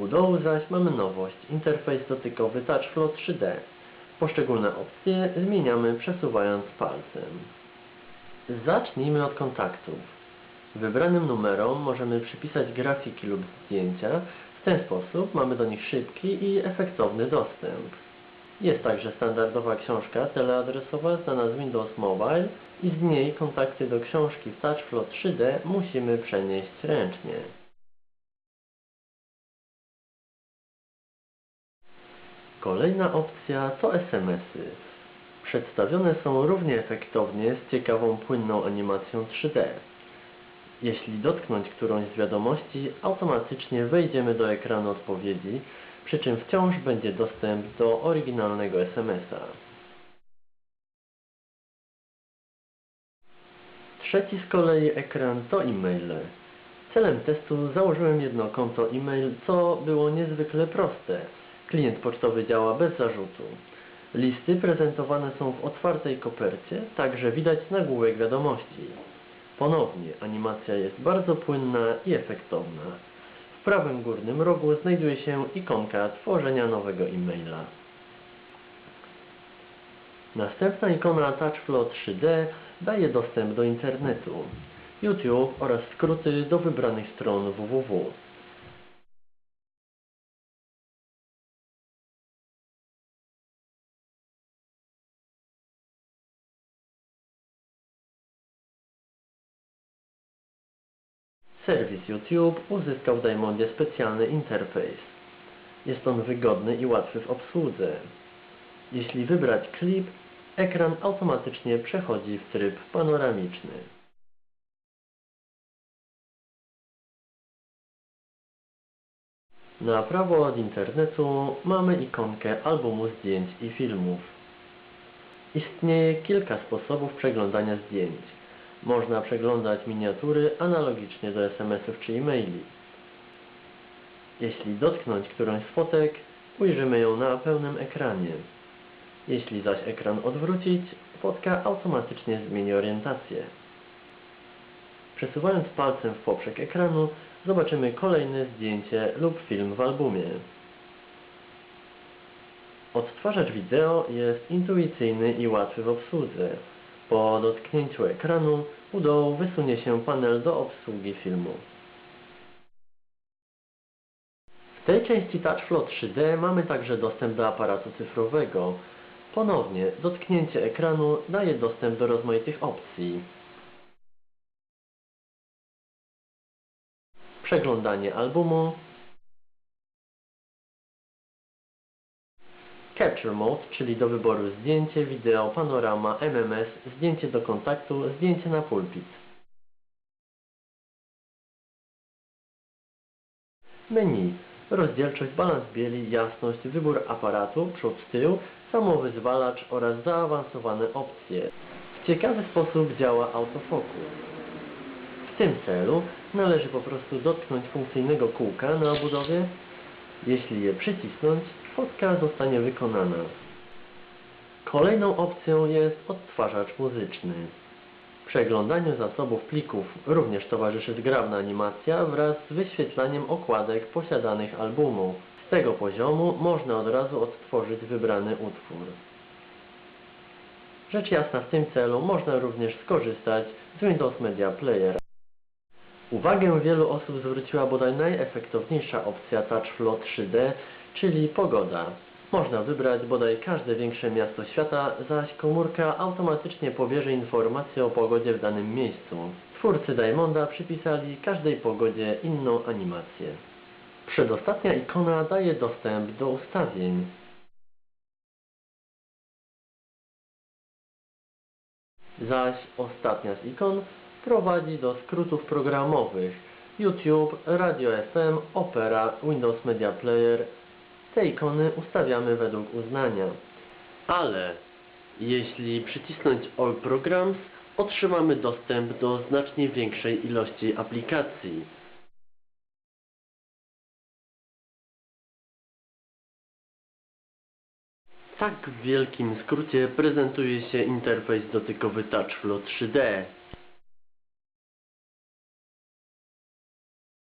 U dołu zaś mamy nowość, interfejs dotykowy TouchFlow 3D. Poszczególne opcje zmieniamy przesuwając palcem. Zacznijmy od kontaktów. Wybranym numerom możemy przypisać grafiki lub zdjęcia. W ten sposób mamy do nich szybki i efektowny dostęp. Jest także standardowa książka teleadresowa znana z Windows Mobile i z niej kontakty do książki TouchFlow 3D musimy przenieść ręcznie. Kolejna opcja to SMS-y. Przedstawione są równie efektownie z ciekawą płynną animacją 3D. Jeśli dotknąć którąś z wiadomości, automatycznie wejdziemy do ekranu odpowiedzi, przy czym wciąż będzie dostęp do oryginalnego SMS-a. Trzeci z kolei ekran to e-maile. Celem testu założyłem jedno konto e-mail, co było niezwykle proste. Klient pocztowy działa bez zarzutu. Listy prezentowane są w otwartej kopercie, także widać nagłówek wiadomości. Ponownie, animacja jest bardzo płynna i efektowna. W prawym górnym rogu znajduje się ikonka tworzenia nowego e-maila. Następna ikona TouchFlow 3D daje dostęp do internetu, YouTube oraz skróty do wybranych stron www. Serwis YouTube uzyskał w Diamondzie specjalny interfejs. Jest on wygodny i łatwy w obsłudze. Jeśli wybrać klip, ekran automatycznie przechodzi w tryb panoramiczny. Na prawo od internetu mamy ikonkę albumu zdjęć i filmów. Istnieje kilka sposobów przeglądania zdjęć. Można przeglądać miniatury analogicznie do SMS-ów czy e-maili. Jeśli dotknąć którąś z fotek, ujrzymy ją na pełnym ekranie. Jeśli zaś ekran odwrócić, fotka automatycznie zmieni orientację. Przesuwając palcem w poprzek ekranu, zobaczymy kolejne zdjęcie lub film w albumie. Odtwarzacz wideo jest intuicyjny i łatwy w obsłudze. Po dotknięciu ekranu u dołu wysunie się panel do obsługi filmu. W tej części TouchFlow 3D mamy także dostęp do aparatu cyfrowego. Ponownie, dotknięcie ekranu daje dostęp do rozmaitych opcji. Przeglądanie albumu, Capture Mode, czyli do wyboru zdjęcie, wideo, panorama, MMS, zdjęcie do kontaktu, zdjęcie na pulpit. Menu. Rozdzielczość, balans bieli, jasność, wybór aparatu, przód, tył, samowyzwalacz oraz zaawansowane opcje. W ciekawy sposób działa autofokus. W tym celu należy po prostu dotknąć funkcyjnego kółka na obudowie. Jeśli je przycisnąć, fotka zostanie wykonana. Kolejną opcją jest odtwarzacz muzyczny. Przeglądaniu zasobów plików również towarzyszy zgrabna animacja wraz z wyświetlaniem okładek posiadanych albumów. Z tego poziomu można od razu odtworzyć wybrany utwór. Rzecz jasna w tym celu można również skorzystać z Windows Media Player. Uwagę wielu osób zwróciła bodaj najefektowniejsza opcja TouchFlow 3D, czyli pogoda. Można wybrać bodaj każde większe miasto świata, zaś komórka automatycznie powierzy informację o pogodzie w danym miejscu. Twórcy Diamonda przypisali każdej pogodzie inną animację. Przedostatnia ikona daje dostęp do ustawień. Zaś ostatnia z ikon prowadzi do skrótów programowych YouTube, Radio FM, Opera, Windows Media Player. Te ikony ustawiamy według uznania. Ale jeśli przycisnąć All Programs, otrzymamy dostęp do znacznie większej ilości aplikacji. Tak w wielkim skrócie prezentuje się interfejs dotykowy TouchFlow 3D.